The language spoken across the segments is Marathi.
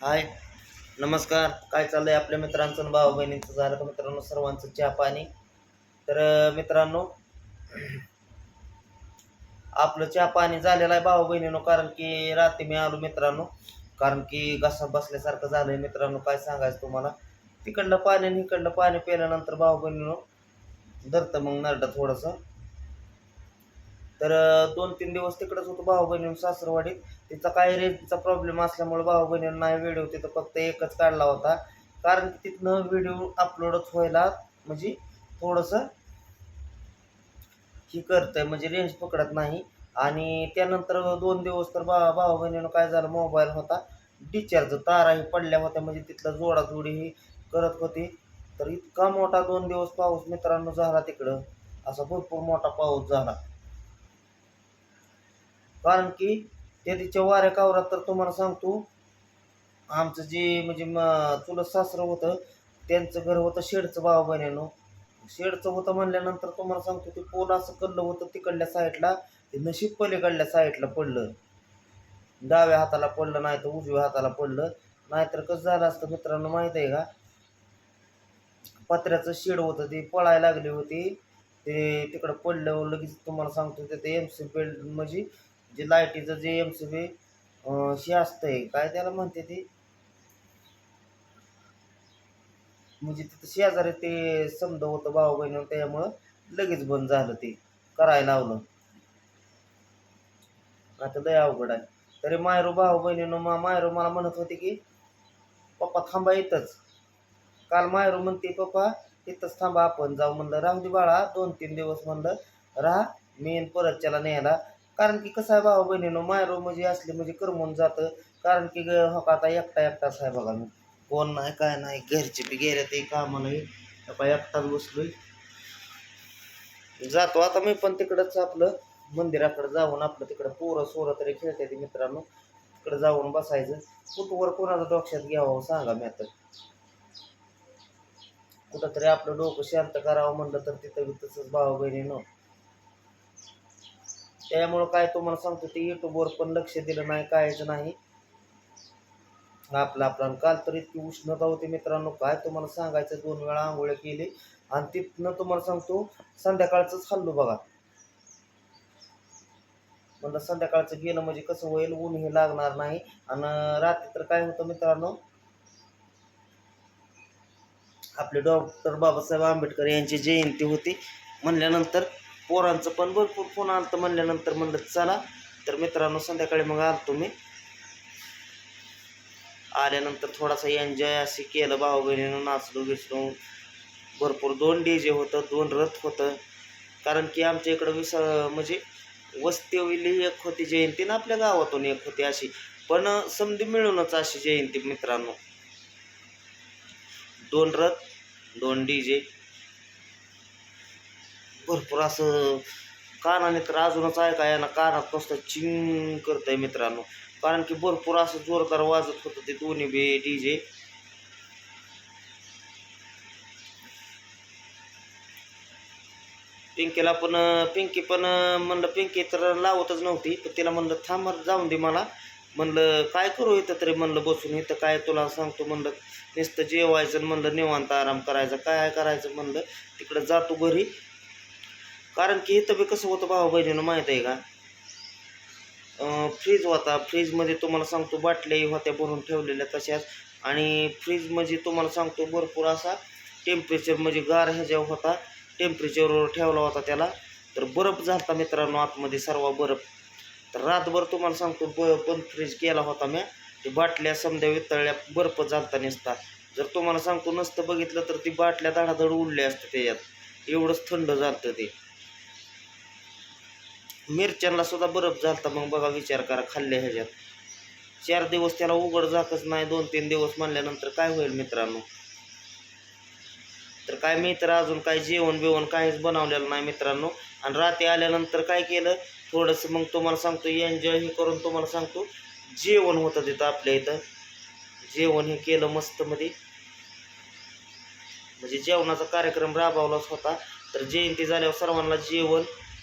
हाय. नमस्कार. काय चाललंय आपल्या मित्रांचं आणि भाऊ बहिणींचं झालं का मित्रांनो सर्वांचं चहा पाणी? तर मित्रांनो आपलं चहा पाणी झालेलं आहे भाऊ बहिणीनो कारण की रात्री मी आलो मित्रांनो. कारण की घसा बसल्यासारखं झालंय मित्रांनो. काय सांगायचं तुम्हाला? तिकडलं पाणी आणि इकडलं पाणी पिल्यानंतर भाऊ बहिणीनो धरतं मग नरडा थोडंसं. तर दोन तीन दिवस तिकडंच होतो भाऊ बहिणी सासरवाडीत. तिचा काय रेंजचा प्रॉब्लेम असल्यामुळे भाऊ बहिणींना नाही व्हिडिओ तिथं फक्त एकच काढला होता. कारण की तिथनं व्हिडिओ अपलोडच व्हायला म्हणजे थोडंसं ही करतंय म्हणजे रेंज पकडत नाही. आणि त्यानंतर दोन दिवस तर बा भाऊ बहिणीनं काय झालं मोबाईल होता. डिचार्ज ताराही पडल्या होत्या म्हणजे तिथलं जोडाजोडी ही करत होती. तर इतका मोठा दोन दिवस पाऊस मित्रांनो झाला तिकडं. असा भरपूर मोठा पाऊस झाला. कारण की त्या तिच्या वाऱ्या कावरात तर तुम्हाला सांगतो आमचं जे म्हणजे म- चुलत सासरं होतं त्यांचं घर होतं शेडचं बाबा बहिणीनं. शेडचं होतं म्हणल्यानंतर तुम्हाला सांगतो ते पोल असं कल्लं होतं तिकडल्या साईडला ते नशीब पलीकडल्या साईडला पडलं. डाव्या हाताला पडलं नाही तर उजव्या हाताला पडलं. नाहीतर कसं झालं असतं मित्रांनो माहीत आहे का? पत्र्याचं शेड होतं ते पळायला लागली होती. ते तिकडं पडलं लगेच तुम्हाला सांगतो ते ते एम सी बेल्ट म्हणजे जे लाईटीचं जे एम सी बी हे असतंय काय त्याला म्हणते ते? म्हणजे तिथं शेजारी ते समजा होतं भाऊ बहिणी त्यामुळं लगेच बंद झालं ते करायला लावलं. आता लय अवघड आहे. तरी मायरू भाऊ बहिणीनं मा मायरू मला म्हणत होते की पप्पा थांबा इथंच. काल मायरू म्हणते पप्पा इथंच थांबा आपण जाऊ म्हणलं राहू दे बाळा दोन तीन दिवस म्हणलं राहा मी परत त्याला न्यायला. कारण की कसं आहे भाऊ बहिणीनं मायरू म्हणजे असले म्हणजे करमून जातं. कारण की ग- हो का आता एकटा एकटाच आहे बघा मी. कोण नाही काय नाही घरचे बी गेले ते कामालाही आता एकटाच बसलोय. जातो आता मी पण तिकडंच आपलं मंदिराकडे जाऊन आपलं तिकडं पोरं सोरं तरी खेळते ते मित्रांनो. तिकडं जाऊन बसायचं. कुठवर कोणाचं डोक्यात घ्यावं हो सांगा मी आता. कुठंतरी आपलं डोकं शांत करावं म्हणलं तर तिथं तसंच भाऊ बहिणीनं. त्यामुळं काय तुम्हाला सांगतो ते युट्यूबवर पण लक्ष दिलं नाही कायच नाही. आपलं आपला. काल तर इतकी उष्णता होती मित्रांनो काय तुम्हाला सांगायचं दोन वेळा आंघोळ्या केली. आणि तिथनं तुम्हाला सांगतो संध्याकाळचंच खाल्लो बघा. म्हणलं संध्याकाळचं गेलं म्हणजे कसं होईल ऊन हे लागणार नाही. आणि रात्री तर काय होतं मित्रांनो आपले डॉक्टर बाबासाहेब आंबेडकर यांची जयंती होती. म्हणल्यानंतर पोरांचं पण भरपूर फोन आलं तर म्हणल्यानंतर म्हणलं चला. तर मित्रांनो संध्याकाळी मग आलतो मी. आल्यानंतर थोडासा एन्जॉय असे केलं भाऊ बहिणीनं नाचलो बिचलो भरपूर दोन डी जे होतं दोन रथ होतं. कारण की आमच्या इकडं विस म्हणजे वस्तीवली एक होती जयंती ना आपल्या गावातून एक होती अशी. पण समधी मिळूनच अशी जयंती मित्रांनो. दोन रथ दोन डी जे भरपूर असं कानाने तर अजूनच ऐकाय ना कानात नुसतं चिंग करतंय मित्रांनो. कारण की भरपूर असं जोरदार वाजत होतं ते दोन्ही बे डी जे पिंकीला पण पिंकी पण म्हणलं पिंकी तर लावतच नव्हती पण तिला म्हणलं थांब जाऊन दे मला. म्हणलं काय करू इथं तरी? म्हणलं बसून इथं काय तुला सांगतो? म्हणलं नुसतं जेवायचं आणि म्हणलं निवांत आराम करायचा. काय करायचं? म्हणलं तिकडं जातो घरी. कारण की इथं बी कसं होतं भाऊ बहिणीनं माहीत आहे का? फ्रीज होता फ्रीजमध्ये तुम्हाला सांगतो बाटल्याही होत्या भरून ठेवलेल्या तशाच. आणि फ्रीज म्हणजे तुम्हाला सांगतो भरपूर असा टेम्परेचर म्हणजे गार ह्याच्या होता टेम्परेचरवर ठेवला होता त्याला. तर बर्फ झाला मित्रांनो आतमध्ये सर्व बर्फ. तर रातभर तुम्हाला सांगतो ब बंद फ्रीज केला होता मी ते बाटल्या समजा वितळल्या बर्फ झालता नसता. जर तुम्हाला सांगतो नसतं बघितलं तर ती बाटल्या धडाधड उडल्या असतं त्याच्यात. एवढंच थंड झालं ते. मिरच्यांना सुद्धा बरफ झालता मग बघा विचार करा खाल्ल्या ह्याच्यात. चार दिवस त्याला उघड जातच नाही दोन तीन दिवस म्हणल्यानंतर काय होईल मित्रांनो? तर काय मी तर अजून काय जेवण बिवण काहीच बनवलेलं नाही मित्रांनो. आणि रात्री आल्यानंतर काय केलं? थोडंसं मग तुम्हाला सांगतो एन्जॉय हे करून तुम्हाला सांगतो. जेवण होतं तिथं आपल्या इथं. जेवण हे केलं मस्त मध्ये. म्हणजे जेवणाचा कार्यक्रम राबवलाच होता. तर जयंती झाल्यावर सर्वांना जेवण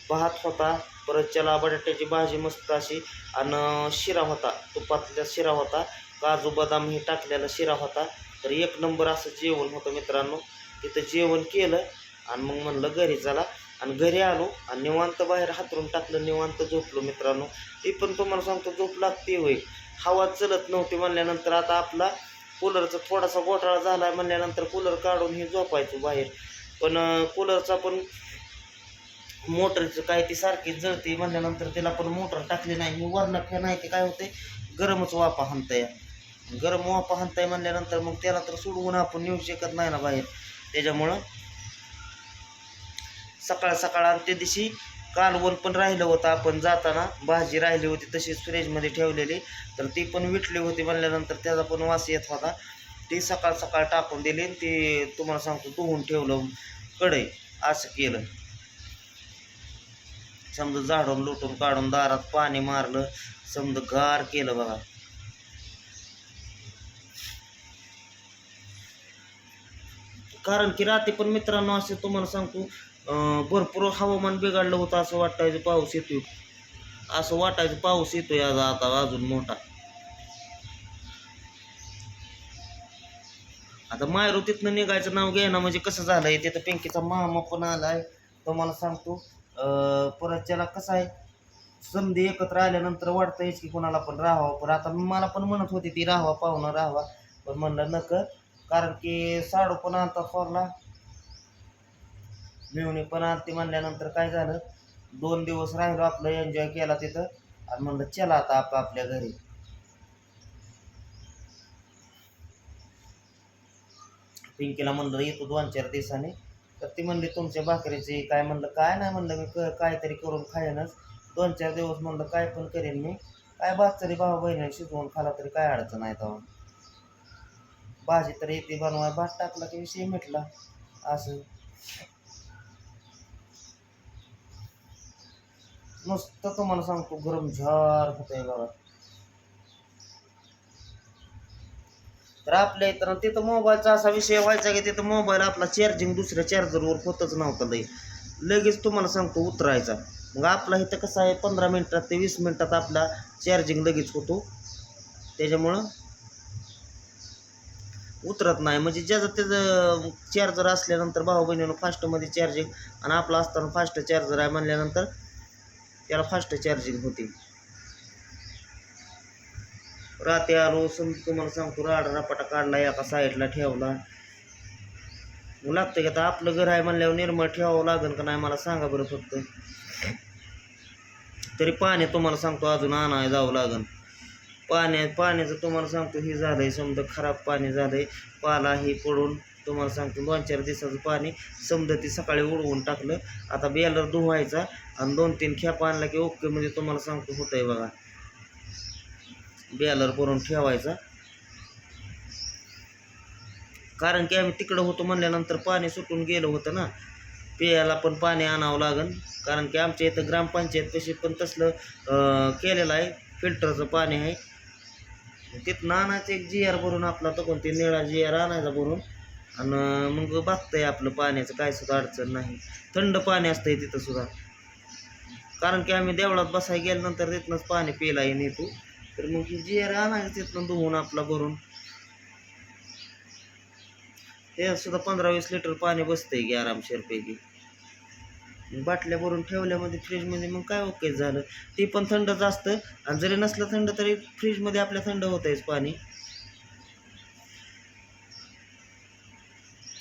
भात होता. परत त्याला बटाट्याची भाजी मस्त अशी. आणि शिरा होता. तुपातल्या शिरा होता. काजू बदाम हे टाकलेला शिरा होता. तर एक नंबर असं जेवण होतं मित्रांनो. तिथं जेवण केलं आणि मग म्हणलं घरी चला. आणि घरी आलो आणि निवांत बाहेर हातरून टाकलं निवांत झोपलो मित्रांनो. ते पण तुम्हाला सांगतो झोप लागते होय. हवा चलत नव्हती म्हणल्यानंतर आता आपला कूलरचा थोडासा घोटाळा झाला म्हणल्यानंतर कूलर काढून हे झोपायचो बाहेर. पण कूलरचा पण मोटरचं काय ती सारखी जळते म्हणल्यानंतर त्याला पण मोटर टाकली नाही. मी वरनं फॅन आहे ते काय होते गरमच वापा हाणताय. गरम वापा हाणताय म्हणल्यानंतर मग त्याला तर सोडवून आपण नेऊ शकत नाही ना बाहेर. त्याच्यामुळं सकाळ सकाळ आणि त्या दिवशी कालवण पण राहिलं होतं. आपण जाताना भाजी राहिली होती तशीच फ्रीजमध्ये ठेवलेली. तर ती पण विटली होती म्हणल्यानंतर त्याचा पण वास येत होता. ती सकाळ सकाळ टाकून दिली आणि ती तुम्हाला सांगतो धुवून ठेवलं कढई असं केलं. समजा झाडून लुटून काढून दारात पाणी मारलं समजा गार केलं बघा. कारण की रात्री पण मित्रांनो असे तुम्हाला सांगतो भरपूर हवामान बिघडलं होतं असं वाटायचं पाऊस येतोय. असं वाटायचं पाऊस येतोय आज आता अजून मोठा. आता मायरू तिथनं निघायचं नाव घ्यायना म्हणजे कसं झालंय तिथं पिंकीचा मामा पण आलाय. तुम्हाला सांगतो परत त्याला कसं आहे समधी एकत्र आल्यानंतर वाटतंयच की कोणाला पण राहावं. पण आता मला पण म्हणत होती ती राहावा पाहुणा राहावा. पण म्हणलं नक कारण की साडू पण आणता फॉरला मिळवणी पण आणते म्हणल्यानंतर काय झालं दोन दिवस राहिलो आपलं एन्जॉय केला तिथं. आणि म्हणलं चला आता आप आपल्या घरी. पिंकीला म्हणलं येतो दोन चार दिवसाने. तर ती म्हणली तुमच्या भाकरीची काय म्हणलं काय नाही म्हणलं मी क काहीतरी करून खाईनच. दोन चार दिवस म्हणलं काय पण करेन मी. काय भात तरी भाऊ बहिणी शिजवून खाला तरी काय अडचण आहे तेव्हा. भाजी तर येते बनवाय भात टाकला की विषय मिटला. असं. नुसतं तुम्हाला सांगतो गरम झार होतंय बघा. तर आपल्या इथं तिथं मोबाईलचा असा विषय व्हायचा की तिथं मोबाईल आपला चार्जिंग दुसऱ्या चार्जरवर होतच नव्हता लई. लगेच तुम्हाला सांगतो उतरायचा. मग आपला इथं कसं आहे पंधरा मिनटात ते वीस मिनटात आपला चार्जिंग लगेच होतो. त्याच्यामुळं उतरत नाही. म्हणजे ज्याचं त्याचं चार्जर असल्यानंतर भाऊ बहिणीनं फास्टमध्ये चार्जिंग आणि आपला असताना फास्ट चार्जर आहे म्हणल्यानंतर त्याला फास्ट चार्जिंग होते. रात्री आलो सम तुम्हाला सांगतो राड रापाटा काढला एका साईडला ठेवला. मग लागतं की आता आपलं घर आहे म्हणल्यावर निर्मळ ठेवावं लागेल का नाही मला सांगा बरं फक्त. तरी पाणी तुम्हाला सांगतो अजून आणाय जावं लागेल. पाण्या पाण्याचं तुम्हाला सांगतो हे झालंय समजा खराब पाणी झालंय. पाला हे पडून तुम्हाला सांगतो दोन चार दिवसाचं पाणी समजा ती सकाळी उडवून टाकलं. आता बेलर धुवायचा आणि दोन तीन खेप आणला की ओके म्हणजे तुम्हाला सांगतो होतंय बघा. बॅलर भरून ठेवायचा. कारण की आम्ही तिकडं होतो म्हणल्यानंतर पाणी सुटून गेलं होतं ना. पियाला पण पाणी आणावं लागन. कारण की आमच्या इथं ग्रामपंचायत कशी पण तसलं केलेलं आहे. फिल्टरचं पाणी आहे. तिथनं आणायचं एक जी आर भरून आपला तो कोणते निळा जी आर आणायचा भरून. आणि मग बघतंय आपलं पाण्याचं काय सुद्धा अडचण नाही. थंड पाणी असतंय तिथं सुद्धा. कारण की आम्ही देवळात बसाय गेल्यानंतर तिथनंच पाणी प्यायला नेतो तर मग ही जी आर आणायचं तिथनं धुवून आपला भरून. ते सुद्धा पंधरा वीस लिटर पाणी बसतंय की आरामशीरपैकी पैकी. बाटल्या भरून ठेवल्यामध्ये फ्रीजमध्ये मग काय ओके झालं? ते पण थंडच असतं आणि जरी नसलं थंड तरी फ्रीजमध्ये आपल्या थंड होतंयच पाणी.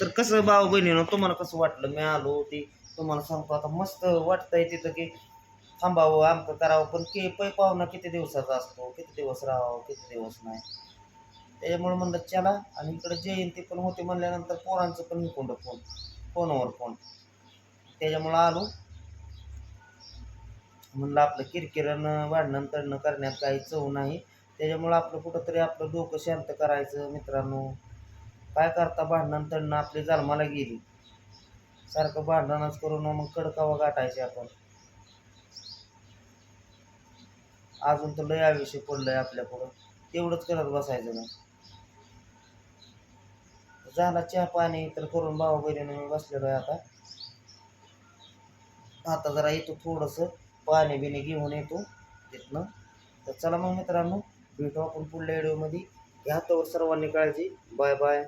तर कसं भाऊ बहिणीनं तुम्हाला कसं वाटलं? मी आलो ते तुम्हाला सांगतो आता मस्त वाटतंय तिथं की थांबावं आमकं करावं पण की पै पाहुणा किती दिवसाचा असतो किती दिवस राहावं किती दिवस नाही. त्याच्यामुळे म्हणलं चला आणि इकडे जयंती पण होते म्हणल्यानंतर पोरांचं पण इकडं फोन फोनवर फोन. त्याच्यामुळं आलो. म्हणलं आपलं किरकिरण वाढणं तडणं करण्यात काही चव नाही. त्याच्यामुळं आपलं कुठंतरी आपलं डोकं शांत करायचं मित्रांनो. काय करता भांडण तडणं आपली जन्माला गेली. सारखं भांडणच करून मग कडकावा गाठायचे आपण. अजून तर लय आयुष्य पडलंय आपल्या पुढं तेवढंच करत बसायचं नाही झाला चहा पाणी तर करून भावा बहिणीने मी बसलेलो आहे आता. आता जरा येतो थोडंसं पाणी बिणी घेऊन येतो तिथनं. तर चला मग मित्रांनो भेटू आपण पुढल्या व्हिडिओमध्ये घ्या तर सर्वांनी काळजी. Bye bye.